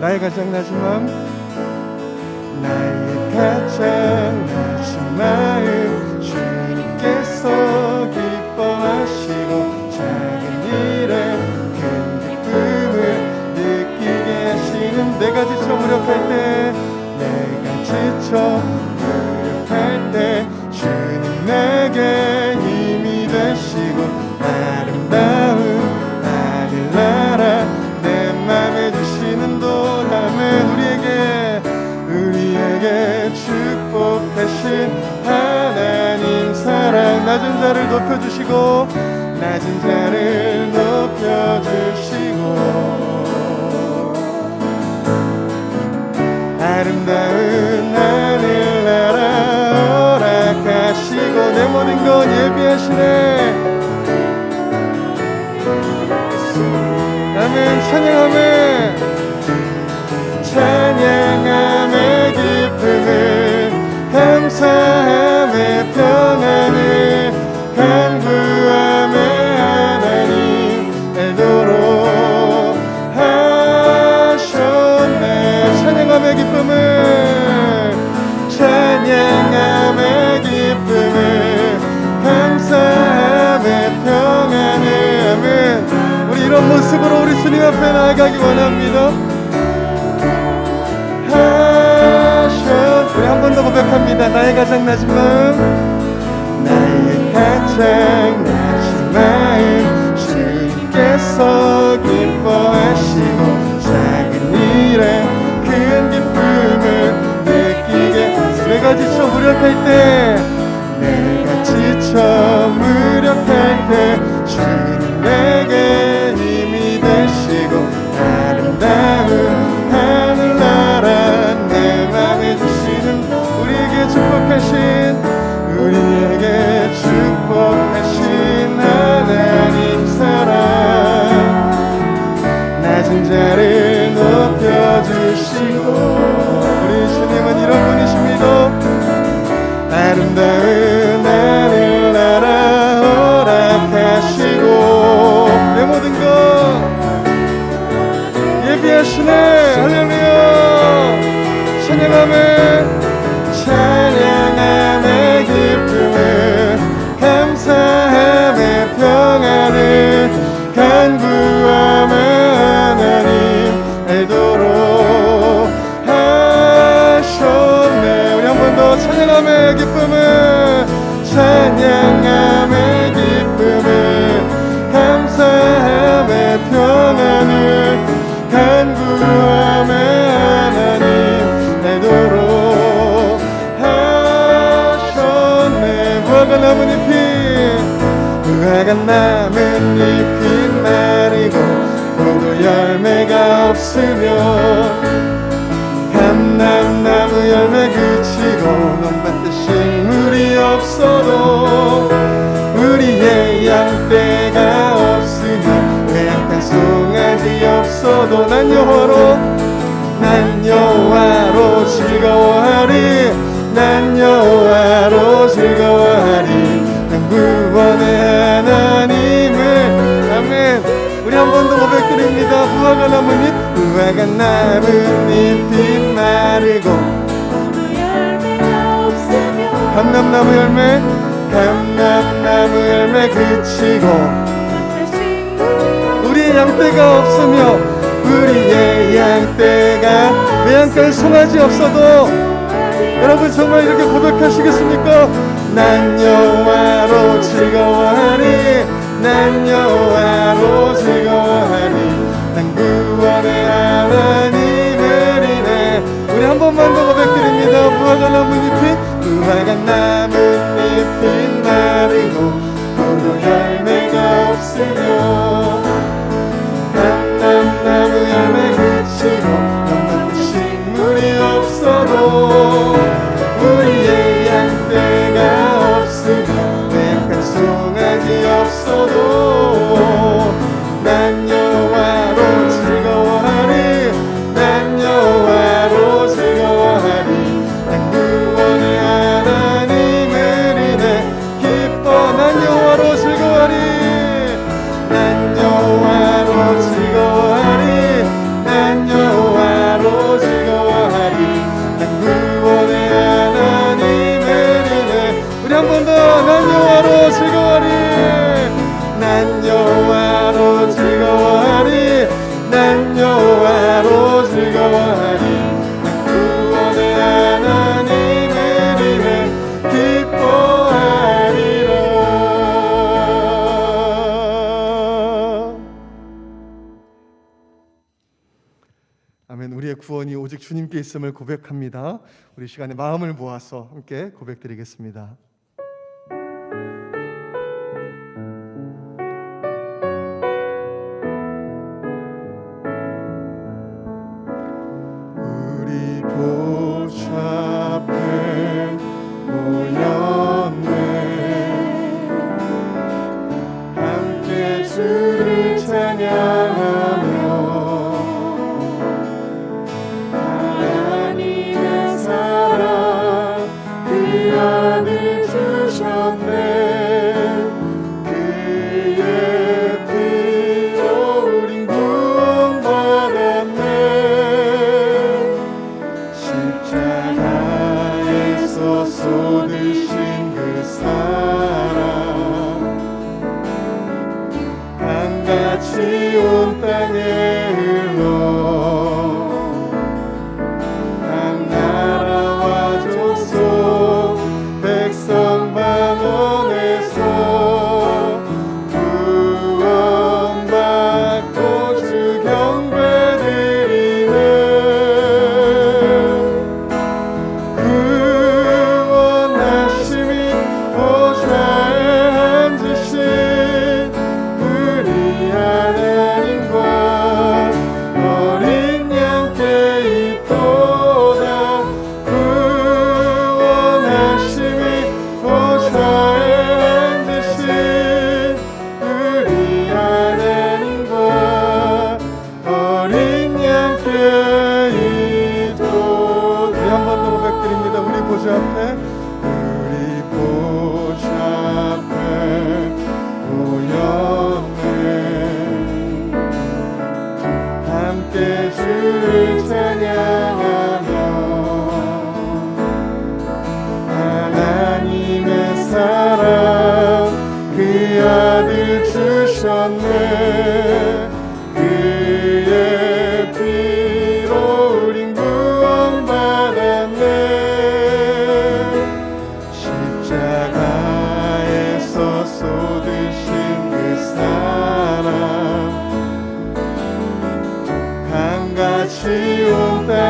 나의 가장 낮은 마음 나의 가장 낮은 마음 주님께서 기뻐하시고 작은 일에 큰 기쁨을 느끼게 하시는 내가 지쳐 무력할 때 내가 지쳐 높여주시고 낮은 자를 높여주시고. 아름다운 하늘나라 허락하시고 내 모든 것 예비하시네. 아멘. 찬양하며 나아가기 원합니다. 하셨 우리 한 번 더 고백합니다. 나의 가장 낮은 마음. 나의 가장 낮은 마음. 주님께서 기뻐하시고 작은 일에 큰 기쁨을 느끼게 내가 지쳐 무력할 때 내가 지쳐 무력할 때 주님 내게 없으며 감람나무 열매 그치고 논밭에 식물이 없어도 우리의 양떼가 없으며 외양간 송아지 없어도 난 여호와로 난 여호와로 즐거워하리 난 여호와로 즐거워하리 고백드립니다. 무화과 나뭇잎 무화과 나뭇잎이 마르고. 감람나무 열매 감람나무 열매 그치고. 우리의 양떼가 없으며 우리의 양떼가 외양간 송아지 없어도. 여러분 정말 이렇게 고백하시겠습니까? 난 여호와로 즐거워하리 난 여호와로 즐거워 고백드립니다 무화과 나뭇잎이 무화과 나뭇잎이 마르고 포도 열매가 없으며 감람나무 열매 그치고 넘나무 식물이 없어도 우리의 양떼가 없으며 내약간 송아지 없어도 아멘. 우리의 구원이 오직 주님께 있음을 고백합니다. 우리 시간에 마음을 모아서 함께 고백드리겠습니다. 그 함께 주를 se houver.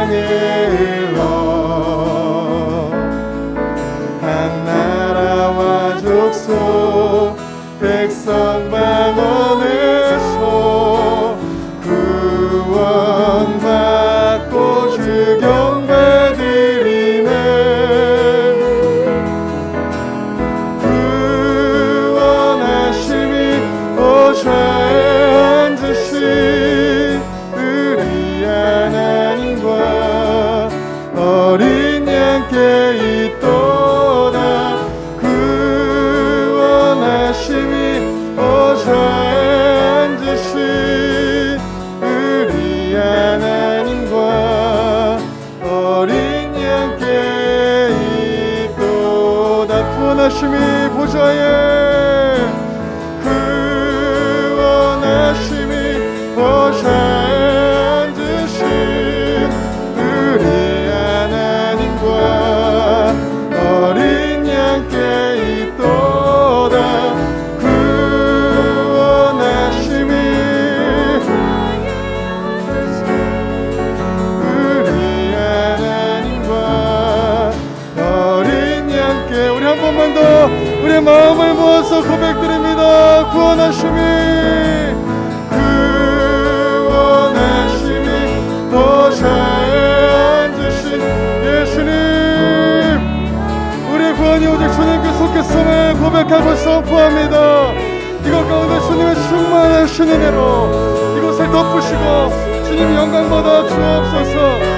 우리의 마음을 모아서 고백드립니다. 구원하심이. 구원하심이 보좌에 앉으신 예수님. 우리의 구원이 오직 주님께 속했음을 고백하고 선포합니다. 이것 가운데 주님의 충만하신 은혜로 이곳을 덮으시고 주님 영광 받아 주옵소서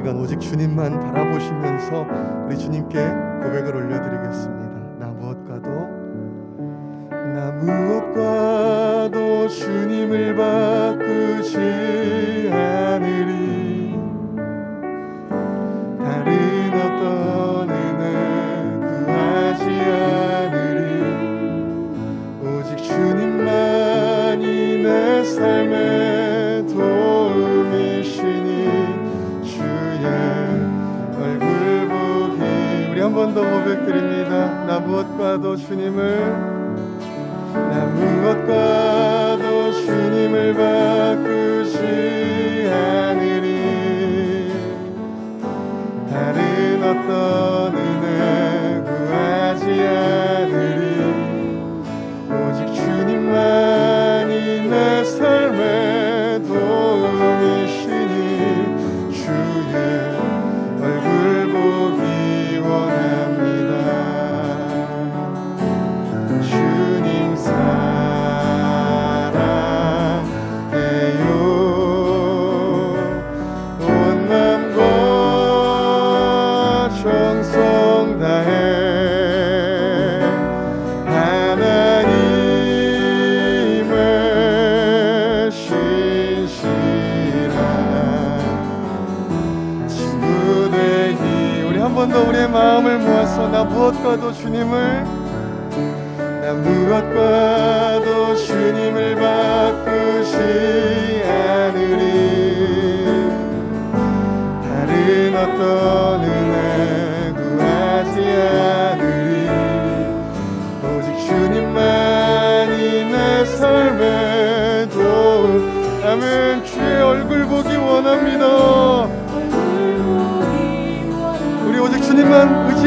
시간 오직 주님만 바라보시면서 우리 주님께 고백을 올려드리겠습니다. 나 무엇과도 나 무엇과도 주님을 바꾸지 않으리 더 고백드립니다. 나 무엇과도 주님을 나 무엇과도 주님을 바꾸지 않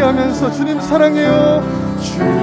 하면서 주님 사랑해요. 주님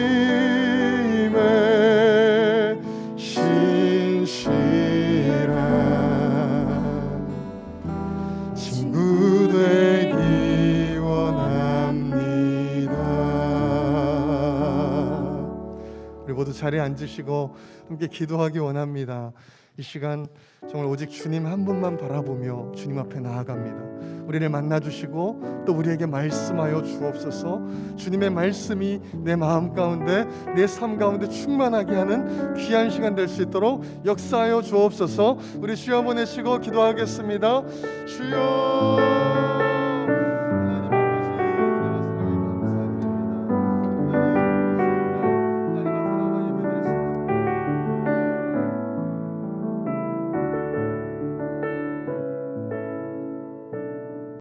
자리에 앉으시고 함께 기도하기 원합니다. 이 시간 정말 오직 주님 한 분만 바라보며 주님 앞에 나아갑니다. 우리를 만나 주시고 또 우리에게 말씀하여 주옵소서. 주님의 말씀이 내 마음 가운데 내 삶 가운데 충만하게 하는 귀한 시간 될 수 있도록 역사하여 주옵소서. 우리 주여 보내시고 기도하겠습니다. 주여